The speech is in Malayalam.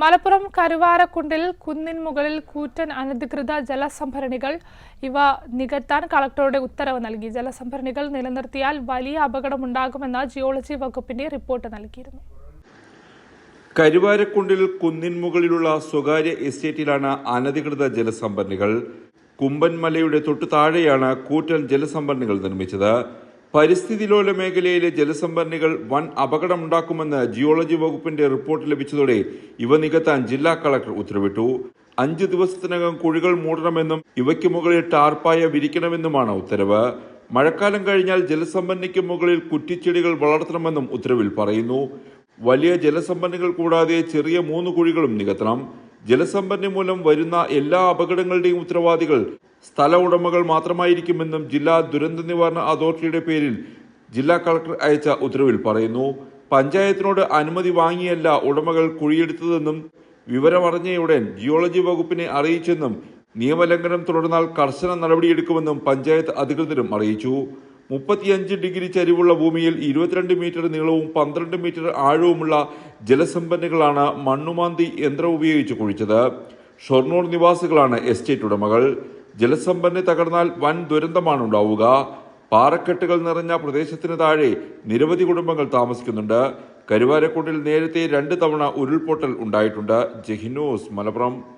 മലപ്പുറം കരുവാരക്കുണ്ടിൽ കുന്നിൻ മുകളിൽ കൂറ്റൻ അനധികൃത ജലസംഭരണികൾ ഇവ നികത്താൻ കളക്ടറുടെ ഉത്തരവ് നൽകി. ജലസംഭരണികൾ നിലനിർത്തിയാൽ വലിയ അപകടമുണ്ടാകുമെന്ന് ജിയോളജി വകുപ്പിന്റെ റിപ്പോർട്ട് നൽകിയിരുന്നു. കരുവാരക്കുണ്ടിൽ കുന്നിൻ മുകളിലുള്ള സ്വകാര്യ എസ്റ്റേറ്റിലാണ് അനധികൃത ജലസംഭരണികൾ. കുമ്പൻമലയുടെ തൊട്ടു താഴെയാണ് കൂറ്റൻ ജലസംഭരണികൾ നിർമ്മിച്ചത്. പരിസ്ഥിതി ലോല മേഖലയിലെ ജലസംഭരണികൾ വൻ അപകടമുണ്ടാക്കുമെന്ന് ജിയോളജി വകുപ്പിന്റെ റിപ്പോർട്ട് ലഭിച്ചതോടെ ഇവ നികത്താൻ ജില്ലാ കളക്ടർ ഉത്തരവിട്ടു. അഞ്ച് ദിവസത്തിനകം കുഴികൾ മൂടണമെന്നും ഇവയ്ക്ക് മുകളിൽ ടാർപ്പായ വിരിക്കണമെന്നുമാണ് ഉത്തരവ്. മഴക്കാലം കഴിഞ്ഞാൽ ജലസംഭരണിക്ക് മുകളിൽ കുറ്റിച്ചെടികൾ വളർത്തണമെന്നും ഉത്തരവിൽ പറയുന്നു. വലിയ ജലസംഭരണികൾ കൂടാതെ ചെറിയ മൂന്ന് കുഴികളും നികത്തണം. ജലസംഭരണി മൂലം വരുന്ന എല്ലാ അപകടങ്ങളുടെയും ഉത്തരവാദികൾ സ്ഥല ഉടമകൾ മാത്രമായിരിക്കുമെന്നും ജില്ലാ ദുരന്ത നിവാരണ അതോറിറ്റിയുടെ പേരിൽ ജില്ലാ കളക്ടർ അയച്ച ഉത്തരവിൽ പറയുന്നു. പഞ്ചായത്തിനോട് അനുമതി വാങ്ങിയല്ല ഉടമകൾ കുഴിയെടുത്തതെന്നും വിവരമറിഞ്ഞയുടൻ ജിയോളജി വകുപ്പിനെ അറിയിച്ചെന്നും നിയമലംഘനം തുടർന്നാൽ കർശന നടപടിയെടുക്കുമെന്നും പഞ്ചായത്ത് അധികൃതരും അറിയിച്ചു. മുപ്പത്തിയഞ്ച് ഡിഗ്രി ചരിവുള്ള ഭൂമിയിൽ ഇരുപത്തിരണ്ട് മീറ്റർ നീളവും പന്ത്രണ്ട് മീറ്റർ ആഴവുമുള്ള ജലസമ്പന്നകളാണ് മണ്ണുമാന്തി യന്ത്രം ഉപയോഗിച്ച് കുഴിച്ചത്. ഷൊർണൂർ നിവാസികളാണ് എസ്റ്റേറ്റ് ഉടമകൾ. ജലസംഭരണി തകർന്നാൽ വൻ ദുരന്തമാണ് ഉണ്ടാവുക പാറക്കെട്ടുകൾ നിറഞ്ഞ പ്രദേശത്തിന് താഴെ നിരവധി കുടുംബങ്ങൾ താമസിക്കുന്നുണ്ട്. കരുവാരക്കുണ്ടിൽ നേരത്തെ രണ്ട് തവണ ഉരുൾപൊട്ടൽ ഉണ്ടായിട്ടുണ്ട്. ജഹിനോസ് മലപ്പുറം.